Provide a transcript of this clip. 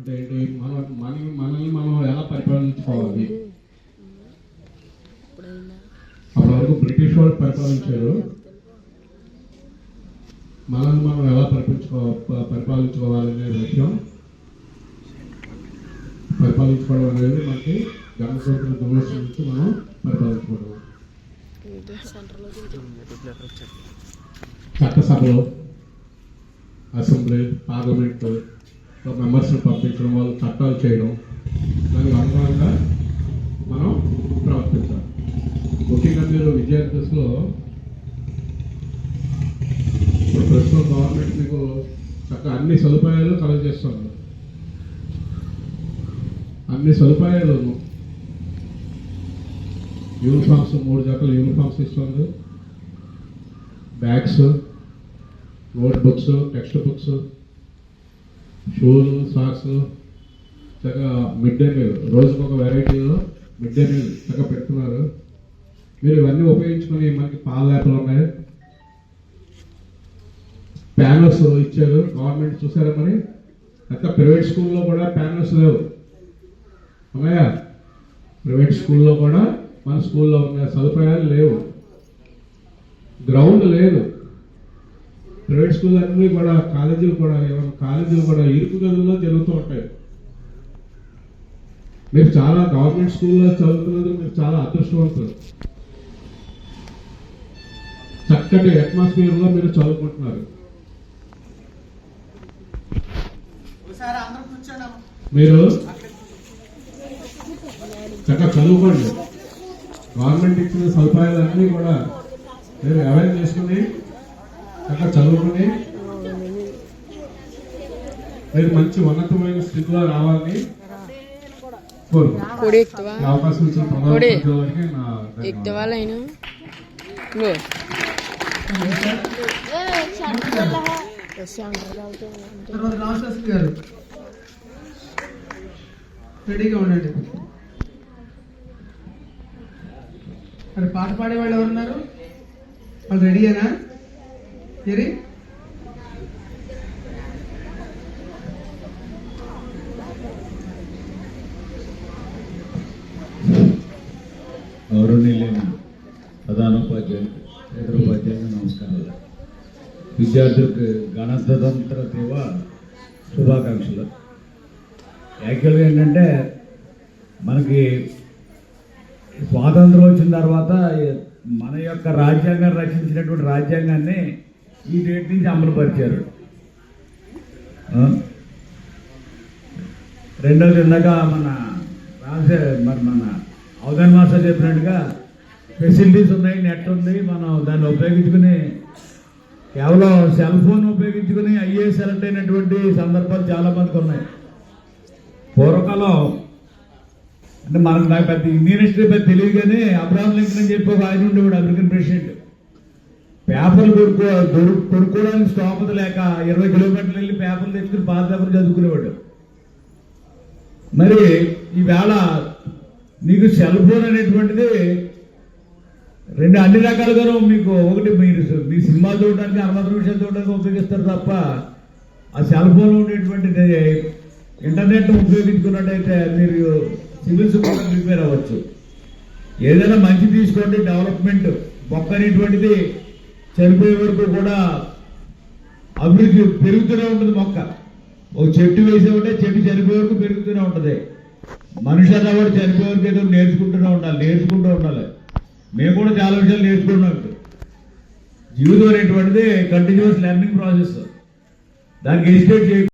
అంటే మన మన మనల్ని మనం ఎలా పరిపాలించుకోవాలి? అప్పటి వరకు బ్రిటిష్ వాళ్ళు పరిపాలించారు. మనల్ని మనం ఎలా పరిపించుకో పరిపాలించుకోవాలనే విషయం పరిపాలించుకోవడం అనేది మనకి గణతంత్ర దివస్ నుంచి మనం పరిపాలించుకోవడం. చట్టసభలో అసెంబ్లీ పార్లమెంట్ మెంబర్స్ని పంపించడం వాళ్ళు చట్టాలు చేయడం దానికి అనుగుణంగా మనం ప్రవర్తించాలి. ముఖ్యంగా మీరు విద్యార్థి దశలో ఇప్పుడు ప్రస్తుతం గవర్నమెంట్ మీకు చక్కగా అన్ని సదుపాయాలు కలగజేస్తుంది అన్ని సదుపాయాలు యూనిఫామ్స్ మూడు జతల యూనిఫామ్స్ ఇస్తుంది. Bags notebooks textbooks షూలు సాక్స్ చక్కగా మిడ్ డే మీల్. రోజుకు ఒక వెరైటీలో మిడ్ డే మీల్ చక్కగా పెడుతున్నారు. మీరు ఇవన్నీ ఉపయోగించుకొని మనకి పాల ల్యాప్లు ఉన్నాయి. ప్యానల్స్ ఇచ్చారు. గవర్నమెంట్ చూసారా మరి? అక్క ప్రైవేట్ స్కూల్లో కూడా ప్యానల్స్ లేవు. ఉన్నాయా? ప్రైవేట్ స్కూల్లో కూడా మన స్కూల్లో ఉన్న సదుపాయాలు లేవు. గ్రౌండ్ లేదు. ప్రైవేట్ స్కూల్ అన్నీ కూడా కాలేజీలు కూడా ఏమైనా కాలేజీలు కూడా ఇరుకు గదుల్లో జరుగుతూ ఉంటాయి. మీరు చాలా గవర్నమెంట్ స్కూల్లో చదువుతున్నందుకు మీరు చాలా అదృష్టవంతులు. చక్కటి అట్మాస్ఫియర్లో మీరు చదువుకుంటున్నారు. మీరు చక్కగా చదువుకోండి. గవర్నమెంట్ ఇచ్చిన సదుపాయాలన్నీ కూడా మీరు అవేర్ చేసుకుని చక్కగా చదువుకుని మీరు మంచి ఉన్నతమైన స్థితిలో రావాలని అవకాశం ఇచ్చిన. ప్రధానమంత్రి నా తర్వాత రామశాస్త్రి గారు. రెడీగా ఉండండి. మరి పాట పాడే వాళ్ళు ఎవరున్నారు? వాళ్ళు రెడీయేనా? తిరి గౌరవనీయులైన ప్రధానోపాధ్యాయులు ఇతర ఉపాధ్యాయులు నమస్కారాలు. విద్యార్థులకు గణతంత్ర దేవ శుభాకాంక్షలు. యాక్చువల్గా ఏంటంటే మనకి స్వాతంత్రం వచ్చిన తర్వాత మన యొక్క రాజ్యాంగం రచించినటువంటి రాజ్యాంగాన్ని ఈ డేట్ నుంచి అమలుపరిచారు ఆ? ఇందాక మన రాజశేఖర్ మరి మన అవధాన్ మాస్టర్ చెప్పినట్టుగా ఫెసిలిటీస్ ఉన్నాయి నెట్ ఉంది మనం దాన్ని ఉపయోగించుకుని కేవలం సెల్ ఫోన్ ఉపయోగించుకుని ఐఏ సెలెక్ట్ అయినటువంటి సందర్భాలు చాలా మందికి ఉన్నాయి. పూర్వకాలం అంటే మనకు నాకు పెద్ద ఇండియన్ హిస్టరీ పెద్ద తెలియదు కానీ అబ్రాహం లింకన్ అని చెప్పి ఒక ఆయన ఉండేవాడు అమెరికన్ ప్రెసిడెంట్ పేపర్లు కొనుక్కో దొరు- కొనుక్కోవడానికి స్తోమత లేక ఇరవై కిలోమీటర్లు వెళ్ళి పేపర్లు తెచ్చుకుని పాత పేపర్లు చదువుకునేవాడు. మరి ఈవేళ నీకు సెల్ ఫోన్ అనేటువంటిది రెండు అన్ని రకాలుగాను మీకు ఒకటి మీరు మీ సినిమా చూడడానికి అరవై నిమిషాలు చూడడానికి ఉపయోగిస్తారు తప్ప ఆ సెల్ ఫోన్ ఉండేటువంటి ఇంటర్నెట్ ఉపయోగించుకున్నట్టయితే మీరు సివిల్స్ కూడా ప్రిపేర్ అవ్వచ్చు. ఏదైనా మంచి తీసుకోండి డెవలప్మెంట్ మొక్క అనేటువంటిది చనిపోయే వరకు కూడా అభివృద్ధి పెరుగుతూనే ఉంటుంది మొక్క. ఒక చెట్టు వేసే ఉంటే చెట్టు చనిపోయే వరకు పెరుగుతూనే ఉంటుంది. మనిషి అన్న కూడా చనిపోయే వరకు ఏదో నేర్చుకుంటూనే ఉండాలి నేర్చుకుంటూ ఉండాలి. మేము కూడా చాలా విషయాలు నేర్చుకుంటున్నాం ఇప్పుడు. జీవితం అనేటువంటిది కంటిన్యూస్ లెర్నింగ్ ప్రాసెస్ దానికి ఎస్టేట్ చేయ